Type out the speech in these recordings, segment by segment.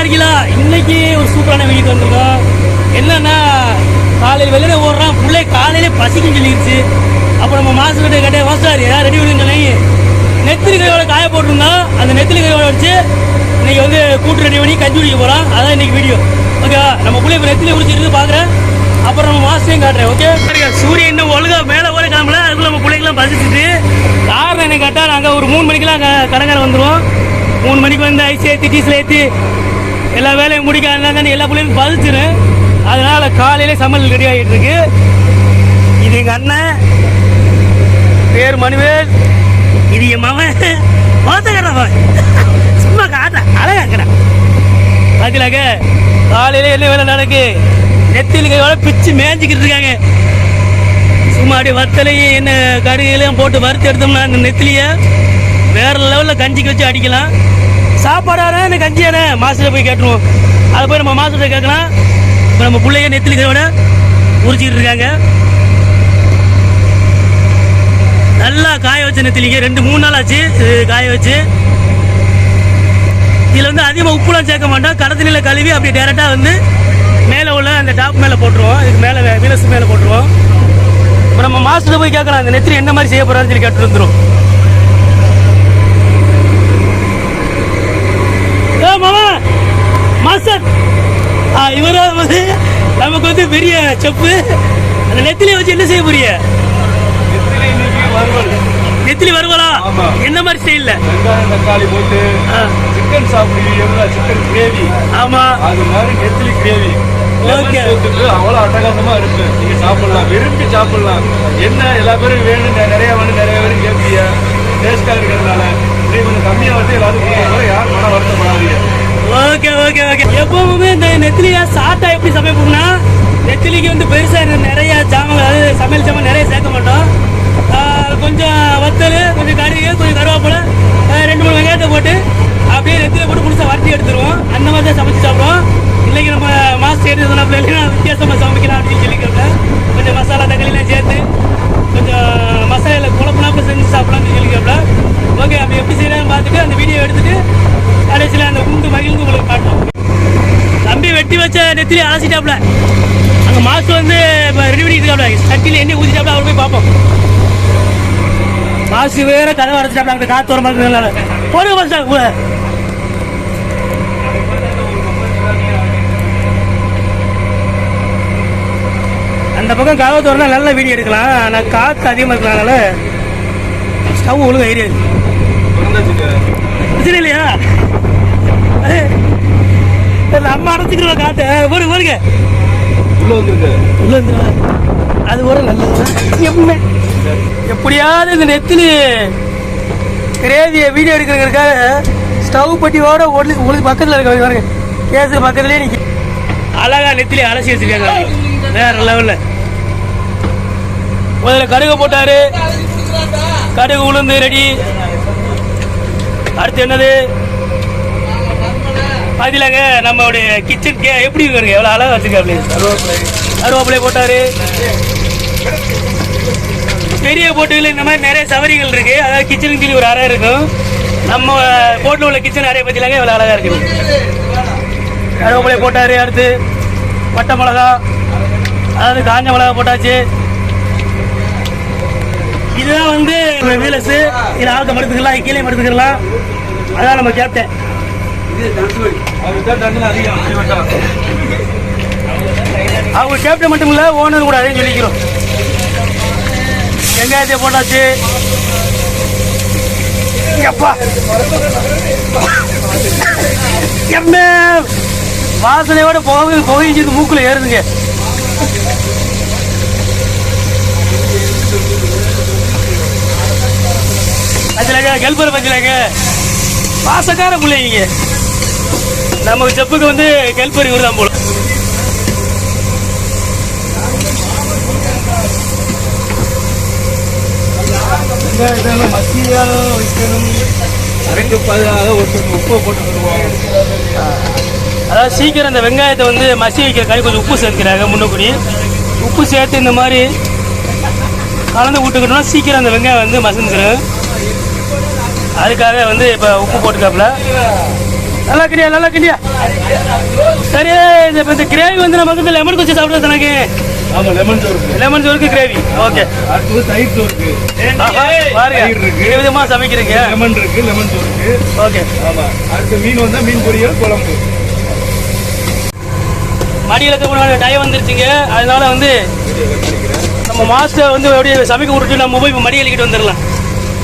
நல்லா இருக்கீங்களா? இன்னைக்கு ஒரு சூப்பரான வீடியோ வந்திருக்கோம். என்னன்னா காலையில் வெளியில ஓடுறான் பிள்ளை காலையில பசிக்கும் சொல்லிடுச்சு அப்போ நம்ம மாசு கிட்ட கேட்டே வாசாரி ஏதாவது ரெடி பண்ணுங்க சொல்லி நெத்திரி கையோட காய போட்டிருந்தோம். அந்த நெத்திரி கையோட வச்சு இன்னைக்கு வந்து கூட்டு ரெடி பண்ணி கஞ்சி குடிக்க போகிறோம் அதான் இன்னைக்கு வீடியோ. ஓகேவா? நம்ம பிள்ளை இப்போ நெத்திரி குடிச்சிட்டு பார்க்குறேன் அப்புறம் நம்ம மாசத்தையும் காட்டுறேன் ஓகே? சூரியன் இன்னும் ஒழுங்கா மேலே ஓட கிளம்பல. அதுக்குள்ள நம்ம பிள்ளைக்கெல்லாம் பசிச்சுட்டு காரணம் என்ன கேட்டால் நாங்கள் ஒரு மூணு மணிக்கெல்லாம் அங்கே கடற்கரை வந்துடுவோம் மூணு மணிக்கு வந்து ஐசி ஏற்றி டீசல் ஏற்றி எல்லா வேலையும் முடிக்க இருந்தாங்க எல்லா பிள்ளைங்களும் பதிச்சிடும் அதனால் காலையிலே சமையல் ரெடி ஆகிட்டு இருக்கு இது எங்கள் அண்ணன். பேர் மனுவேல் இது என் மவன் மோத்தக்கிறவன் சும்மா காட்ட அழகாக்கிறேன் பார்க்கலாக்க காலையில் என்ன வேலை நடக்கு? நெத்தியில் கையோட பிச்சு மேய்ஞ்சிக்கிட்டு இருக்காங்க. சும்மா அப்படியே வத்தலையும் என்ன கடுகுலையும் போட்டு வறுத்து எடுத்தோம்னா அந்த நெத்திலியை வேற லெவலில் கஞ்சிக்கு வச்சு அடிக்கலாம். சாப்பாடாரா இந்த கஞ்சியானே மாஸ்டர் போய் கேட்டுருவோம். அதை போய் நம்ம மாஸ்டர் கேட்கலாம். இப்போ நம்ம பிள்ளைய நெத்திலி கையோட உரிச்சிக்கிட்டு இருக்காங்க. நல்லா காய வச்ச நெத்திலிங்க. ரெண்டு மூணு நாள் ஆச்சு இது காய வச்சு. இதில் வந்து அதிகமாக உப்புலாம் சேர்க்க மாட்டோம். கடத்தலில் கழுவி அப்படி டேரெக்டாக வந்து மேலே உள்ள அந்த டாப் மேலே போட்டுருவோம். இதுக்கு மேலே வீலஸ் மேலே போட்டுருவோம். இப்போ நம்ம மாஸ்டர் போய் கேட்கலாம் அந்த நெத்திரி என்ன மாதிரி செய்ய போகிறாருன்னு சொல்லி கேட்டு வந்துடும் ஏ மாமா மாஸ்டர் ஆ இவரா வந்து நமக்கு வந்து பெரிய செப்பு. அந்த நெத்திலியை வச்சு என்ன செய்ய வறுவல் நெத்திலி வருவலா. என்ன மாதிரி ஸ்டைலில் வெங்காயம் தக்காளி போட்டு சிக்கன் சாப்பிடுவீங்க சிக்கன் கிரேவி ஆமா. அது மாதிரி நெத்திலி கிரேவி அவ்வளோ அட்டகாசமா இருக்கு. நீங்க சாப்பிடலாம். விரும்பி சாப்பிடலாம். என்ன எல்லா பேரும் வேணும் நெ- நிறைய வேணும் நிறைய பேரும் கேட்பீங்க. டேஸ்டா இருக்கிறதுனால. நீங்க கொஞ்சம் கம்மியா வந்து எல்லாரும் யாரும் மன வருத்தப்படாதீங்க. ஓகே ஓகே ஓகே எப்பவுமே இந்த நெத்திலியா சாப்பிட்டா எப்படி சமைப்போம்னா நெத்திலிக்கு வந்து பெருசா நிறைய ஜாமான் அதாவது சமையல் ஜாமான் நிறைய சேர்க்க மாட்டோம். கொஞ்சம் வத்தல் கொஞ்சம் கறி கொஞ்சம் கருவேப்பிலை ரெண்டு மூணு வெங்காயத்தை போட்டு அப்படியே நெத்தில போட்டு புதுசாக வறுத்தி எடுத்துருவோம் அந்த மாதிரி தான் சமைச்சு சாப்பிடுவோம் இன்னைக்கு நம்ம மாஸ்டர் எடுத்து சொன்ன பிள்ளைங்க வித்தியாசமாக சமைக்கலாம் அப்படின்னு சொல்லிக்கிறேன் கொஞ்சம் மசாலா தக்காளிலாம் சேர்த்து கொஞ்சம் மசாலாவில் குழப்பலாப்பில் செஞ்சு சாப்பிடலாம்னு சொல்லிக்கிறேன் ஓகே அப்படி எப்படி செய்யலாம்னு பார்த்துட்டு அந்த வீடியோ எடுத்துட்டு கடைசியில் அந்த உண்டு மகிழ்ந்து உங்களுக்கு காட்டும் தம்பி வெட்டி வச்ச நெத்திலி அலசிட்டாப்புல. அங்கே மாஸ்டர் வந்து இப்போ ரெடி பண்ணிட்டு இருக்காப்ல சட்டியில் எண்ணெய் ஊற்றிட்டாப்ல அவர் போய் பார்ப்போம். மாசு வேற கதவை அடைச்சிட்டாப்ல அங்கே காத்து வர மாதிரி போடுங்க பஸ் கூட அந்த பக்கம் கதவை திறந்தா நல்ல வீடியோ எடுக்கலாம். ஆனால் காற்று அதிகமாக இருக்கிறனால ஸ்டவ் ஒழுங்கு ஐடியா பிரச்சனை இல்லையா ஏய், நம்ம அடைச்சிக்கிறோம் காற்று ஒரு வருங்க உள்ள வந்துருக்கு உள்ள அது ஒரு நல்லது எப்பவுமே. எப்படியாவது இந்த நெத்திலி கிரேவியை வீடியோ எடுக்கிறதுக்காக ஸ்டவ் பட்டியோட ஒளி ஒளி பக்கத்தில் இருக்க பாருங்க. கேஸு பக்கத்துலேயே நிற்க அழகா நெத்திலி அலசி வச்சிருக்காங்க. வேற லெவலில் முதல்ல கடுகு போட்டாரு. கடுகு உளுந்து ரெடி அடுத்து என்னது? அதிலங்க நம்மளுடைய கிச்சன் கே எப்படி இருக்கு எவ்வளோ அழகா வச்சிருக்காப்ல. கருவேப்பிலை போட்டாரு. பெரிய போட்டுகள் இந்த மாதிரி நிறைய சவரிகள் இருக்குது அதாவது கிச்சனுக்கு சொல்லி ஒரு அறை இருக்கும். நம்ம போட்டில் உள்ள கிச்சன் அறையை பற்றிலாங்க எவ்வளோ அழகாக இருக்குது கருவேப்பிலை போட்டாரு அடுத்து. பட்டை மிளகா அதாவது காஞ்ச மிளகா போட்டாச்சு. இதுதான் வந்து வீலஸு இதில் ஆழ்த்த மடுத்துக்கலாம் கீழே மடுத்துக்கலாம் அதான் நம்ம கேப்டன் அவங்க கேப்டன் மட்டும் இல்லை ஓனர் கூட அதையும் சொல்லிக்கிறோம். வெங்காயத்தை போட்டாச்சு. எப்பா? எம்மே வாசனையோட போக புகைஞ்சது மூக்கில் ஏறுதுங்க. பச்சலாங்க கெல்பர் பச்சலாங்க வாசக்கார பிள்ளைங்க. நம்ம செப்புக்கு வந்து கெல்பர் இவர் தான் போல. மசியாக வைக்கணும் அதுக்கு பதிலாக ஒரு போட்டு தருவோம் அதாவது சீக்கிரம் இந்த வெங்காயத்தை வந்து மசி வைக்கிறக்காக கொஞ்சம் உப்பு சேர்க்கிறாங்க முன்னக்கூடி. உப்பு சேர்த்து இந்த மாதிரி கலந்து விட்டுக்கிட்டோம்னா சீக்கிரம் அந்த வெங்காயம் வந்து மசிஞ்சிடும் அதுக்காக வந்து இப்போ உப்பு போட்டுக்காப்புல. நல்லா கிண்டியா நல்லா கிண்டியா சரி இந்த இந்த கிரேவி வந்து நமக்கு வந்து லெமன் குச்சி சாப்பிடுறது எனக்கு ஆமா லெமன் சோறு. லெமன் சோறுக்கு கிரேவி ஓகே அடுத்தது தயிர் சோறுக்கு. பாருங்க. இருக்கு. இரு விதமா சமைக்கிறீங்க. லெமன் இருக்கு லெமன் சோறுக்கு. ஓகே ஆமா. அடுத்து மீன் வந்தா மீன் பொரியல் குழம்பு. மடியிலக்கு முன்னாடி டைம் வந்துருச்சுங்க. அதனால வந்து நம்ம மாஸ்டர் வந்து அப்படியே சமைக்க விட்டுட்டு நம்ம போய் இப்போ மடி எழுக்கிட்டு வந்துடலாம்.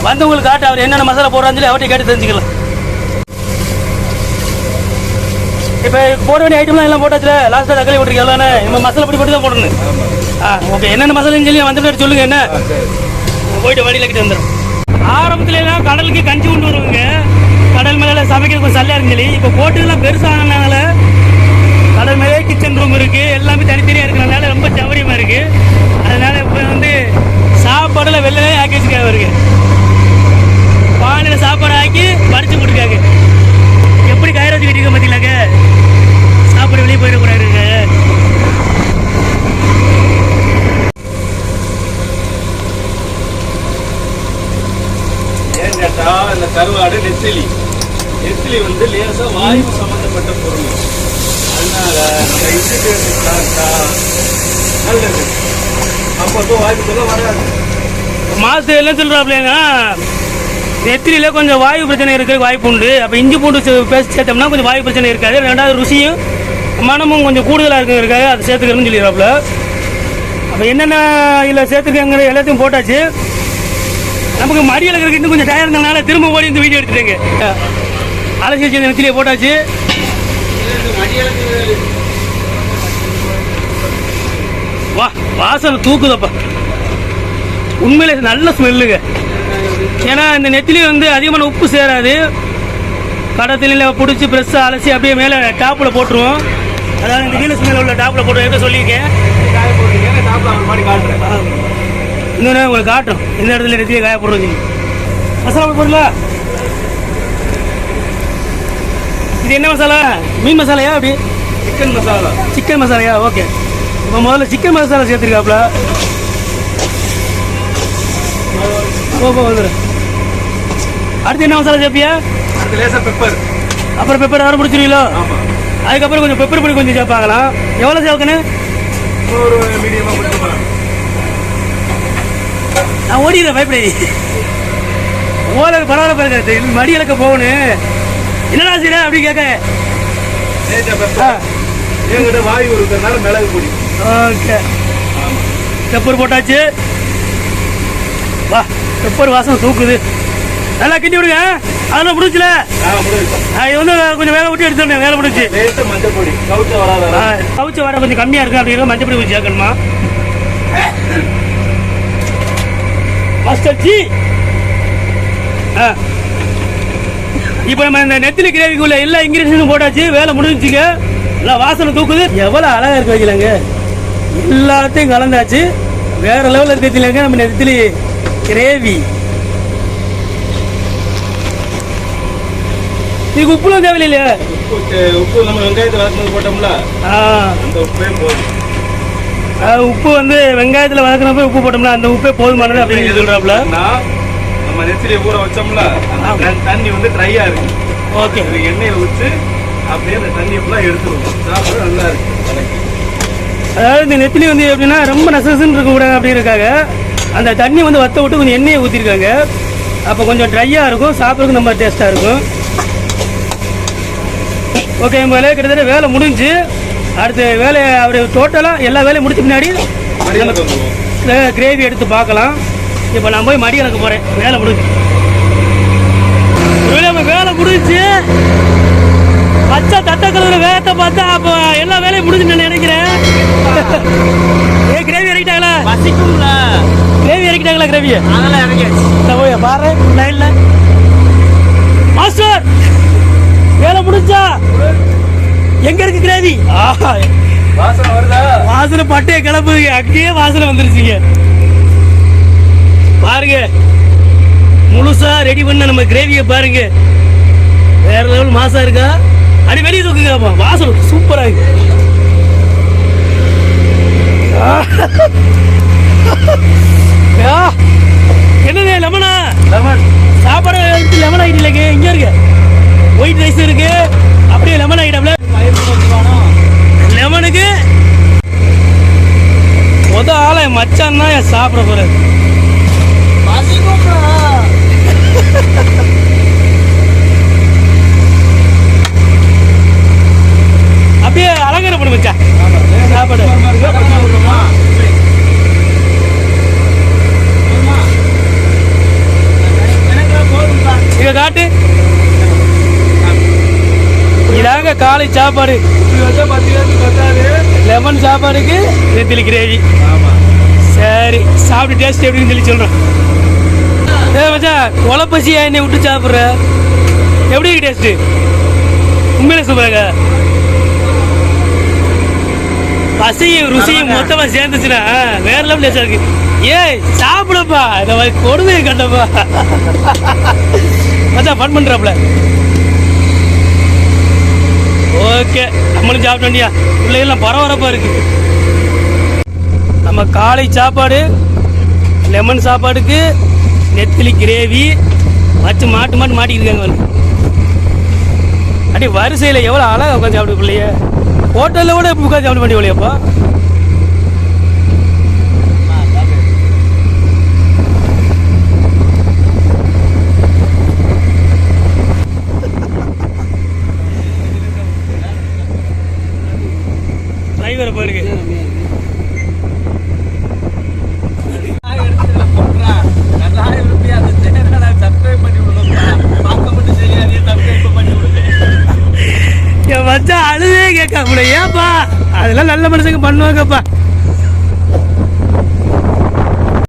வந்தவங்களுக்கு காட்ட அவர் என்னென்ன மசாலா போடுறான்னு சொல்லி அவர்கிட்ட கேட்டு தெரிஞ்சுக்கலாம். இப்போ போட வேண்டிய ஐட்டம்லாம் எல்லாம் போட்டாச்சுல லாஸ்ட்டாக தக்காளி போட்டிருக்கீங்க தானே நம்ம மசாலா பொடி மட்டும் தான் போடணும். ஆ ஓகே என்னென்ன மசாலான்னு சொல்லி வந்துட்டு சொல்லுங்க என்ன? போயிட்டு வழியில் கிட்ட வந்துடும் ஆரம்பத்துலலாம் கடலுக்கு கஞ்சி கொண்டு வருவாங்க. கடல் மேலே சமைக்கிறது கொஞ்சம் சல்லையா இருந்துச்சு இப்போ போட்டுலாம் பெருசானதுனால கடல் மேலே கிச்சன் ரூம் இருக்குது எல்லாமே தனித்தனியாக இருக்கிறதுனால ரொம்ப சௌரியமாக இருக்குது அதனால் இப்போ வந்து சாப்பாடில் வெளிலே ஆக்கி வச்சுக்காக இருக்குது பானையில் சாப்பாடு ஆக்கி வடிச்சு கொடுக்காங்க எப்படி கயிறு வச்சு கட்டிருக்க பார்த்தீங்களாங்க சாப்பாடு வெளியே போயிடக்கூடாது ஏன் கேட்டா இந்த கருவாடு நெத்திலி நெத்திலி வந்து லேசா வாயு சம்பந்தப்பட்ட பொருள் அதனால நம்ம இட்லி சேர்த்து சாப்பிட்டா நல்லது அப்பப்போ வாய்ப்பு சொல்ல வராது மாசத்துல என்ன சொல்றாப்லன்னா நெத்திரியில கொஞ்சம் வாயு பிரச்சனை இருக்க வாய்ப்பு உண்டு. அப்போ இஞ்சி பூண்டு பேசி சேர்த்தோம்னா கொஞ்சம் வாயு பிரச்சனை இருக்காது. ரெண்டாவது ருசியும் மனமும் கொஞ்சம் கூடுதலாக இருக்குங்கிறதுக்காக அதை சேர்த்துக்கணும்னு சொல்லிடுறாப்புல அப்போ என்னென்ன இதில் சேர்த்துக்கங்கிற எல்லாத்தையும் போட்டாச்சு. நமக்கு மடியில் இருக்கிற இன்னும் கொஞ்சம் டயர் இருந்தனால திரும்ப ஓடி இந்த வீடியோ எடுத்துட்டேங்க. அலசி வச்சு இந்த போட்டாச்சு. வா வாசனை தூக்குதப்பா. உண்மையிலே நல்ல ஸ்மெல்லுங்க. ஏன்னா இந்த நெத்திலி வந்து அதிகமான உப்பு சேராது. கடத்தில பிடிச்சி ப்ரெஸ்ஸை அலசி அப்படியே மேலே டாப்பில் போட்டுருவோம். அதாவது இந்த கீழே ஸ்மெல் உள்ள டாப்பில் போட்டுருவோம். எப்படி சொல்லியிருக்கேன்? இன்னொன்று உங்களுக்கு காட்டும் இந்த இடத்துல நெத்திலி காய போடுறோம் மசாலா போடல இது என்ன மசாலா? மீன் மசாலையா அப்படி? சிக்கன் மசாலா. சிக்கன் மசாலையா? ஓகே. இப்போ முதல்ல சிக்கன் மசாலா சேர்த்துருக்காப்புல ஓ போ வந்துடு அடுத்து என்ன மசாலா சேர்ப்பியா? அடுத்து லேசா பெப்பர் அப்புறம் பெப்பர் வர பிடிச்சிருவீங்களோ? அதுக்கப்புறம் கொஞ்சம் பெப்பர் பொடி கொஞ்சம் சேர்ப்பாங்களாம் எவ்வளோ சேர்க்கணும் ஒரு மீடியமா கொடுத்துக்கலாம் நான் ஓடிடுறேன் பயப்படாது. ஓலை பரவாயில்ல பாருங்க மடி இலக்க போகணும். என்னடா செய்யற அப்படி கேட்க. என்கிட்ட வாயு இருக்கிறதுனால மிளகு பொடி. ஓகே. பெப்பர் போட்டாச்சு. வா பெப்பர் வாசம் தூக்குது. நல்லா கிண்டி விடுங்க. அதெல்லாம் முடியும் இது வந்து கொஞ்சம் வேலை விட்டு எடுத்துட்டேன் வேலை முடிச்சு லேசா மஞ்சள் பொடி. கவுச்ச வராத கவுச்ச வர கொஞ்சம் கம்மியாக இருக்கு. அப்படிங்கிற மஞ்சள் பொடி கொஞ்சம் சேர்க்கணுமா? மாஸ்டர் ஜி ஆ. இப்போ நம்ம இந்த நெத்திலி கிரேவிக்குள்ள எல்லா இன்கிரீடியன்ஸும் போட்டாச்சு. வேலை முடிஞ்சுங்க. எல்லாம் வாசனை தூக்குது. எவ்வளோ அழகாக இருக்கு வைக்கலாங்க. எல்லாத்தையும் கலந்தாச்சு. வேற லெவலில் இருக்கிறதுலங்க நம்ம நெத்திலி கிரேவி இதுக்கு உப்புலாம் தேவையில்லையே. உப்பு நம்ம வெங்காயத்தை வதக்கும்போது போட்டோம்ல ஆ. அந்த உப்பே போதும். உப்பு வந்து வெங்காயத்தில் வதக்கினப்ப உப்பு போட்டோம்னா அந்த உப்பே போதுமானது அப்படின்னு ஏன்னா, நம்ம நெத்திலியை ஊற வச்சோம்ல. தண்ணி- வந்து ட்ரையா இருக்கு. ஓகே. இது எண்ணெயில வச்சு அப்படியே அந்த தண்ணியை ஃபுல்லா எடுத்துருவோம் சாப்பிட நல்லா இருக்கு. எனக்கு. அதாவது இந்த நெத்திலி வந்து எப்படின்னா ரொம்ப நசசுன்னு இருக்கக்கூடாது அப்படிங்கிறதுக்காக அந்த தண்ணி வந்து வத்த விட்டு கொஞ்சம் எண்ணெயை ஊற்றிருக்காங்க அப்போ கொஞ்சம் ட்ரையாக இருக்கும் சாப்பிட்றதுக்கு ரொம்ப டேஸ்ட்டாக இருக்கும். ஓகே மேலே கிட்டத்தட்ட வேலை முடிஞ்சு அடுத்த வேலையை அவர் டோட்டலாக எல்லா வேலையும் முடிச்ச பின்னாடி கிரேவி எடுத்து பார்க்கலாம். இப்போ நான் போய் மடி எனக்கு போகிறேன் வேலை முடிஞ்சு. நம்ம வேலை முடிஞ்சு பச்சை தட்டை கலர் வேகத்தை பார்த்தா அப்போ எல்லா வேலையும் முடிஞ்சு நான் நினைக்கிறேன். ஏ கிரேவி இறக்கிட்டாங்களா? பசிக்கும்ல. கிரேவி இறக்கிட்டாங்களா கிரேவியை அதெல்லாம் இறங்கியாச்சு. போய் பாரு லைன்ல மாஸ்டர் வேலை முடிஞ்சா? எங்க இருக்கு கிரேவி ஆஹா வாசனை வருதா? வாசனை பட்டைய கிளம்புதுங்க அங்கேயே வாசனை வந்துருச்சுங்க. பாருங்க. முழுசா ரெடி பண்ண நம்ம கிரேவியை பாருங்க. வேற லெவல் மாசா இருக்கா? அடி வெளியே தூக்குங்கப்பா வாசல் சூப்பராக இருக்கு. என்னது லெமனா லெமன் சாப்பாடு லெமன் ஐட்டம் இல்லைங்க இங்கே இருக்கு. ஒயிட் ரைஸ் இருக்கு. அப்படியே லெமன் ஐட்டம்ல லெமனுக்கு மொதல் ஆளை மச்சான் தான் சாப்பிட போகிறது காட்டு. இதாங்க காலை சாப்பாடு. லெமன் சாப்பாடுக்கு நெத்திலி கிரேவி சரி சாப்பிட்டு டேஸ்ட் எப்படின்னு சொல்லி சொல்கிறேன் ஏ என்னை விட்டு சாப்பிட்ற? எப்படி டேஸ்ட்டு உண்மையிலே சூப்பராங்க பசியும் ருசியும் மொத்தமாக சேர்ந்துச்சுன்னா வேற லெவல் டேஸ்டாக இருக்கு. ஏய் சாப்பிடப்பா. இந்த மாதிரி கொடுமையை கண்டப்பா. மச்சா ஃபன் பண்ணுறாப்புல ஓகே நம்மளும் சாப்பிட்ட பிள்ளைகள்லாம் பரபரப்பா இருக்கு. நம்ம காலை சாப்பாடு லெமன் சாப்பாடுக்கு நெத்திலி கிரேவி வச்சு மாட்டு மாட்டு மாட்டிக்கிட்டு இருக்காங்க அப்படியே அடி வரிசையில் எவ்வளோ அழகா உட்காந்து சாப்பிடு பிள்ளைய. ஹோட்டலில் கூட உட்காந்து சாப்பிட வேண்டிய இல்லையாப்பா டிரைவரை போயிருக்கு. என் வச்சா அழுதே கேட்க ஏப்பா அதெல்லாம் நல்ல மனுஷங்க பண்ணுவாங்கப்பா.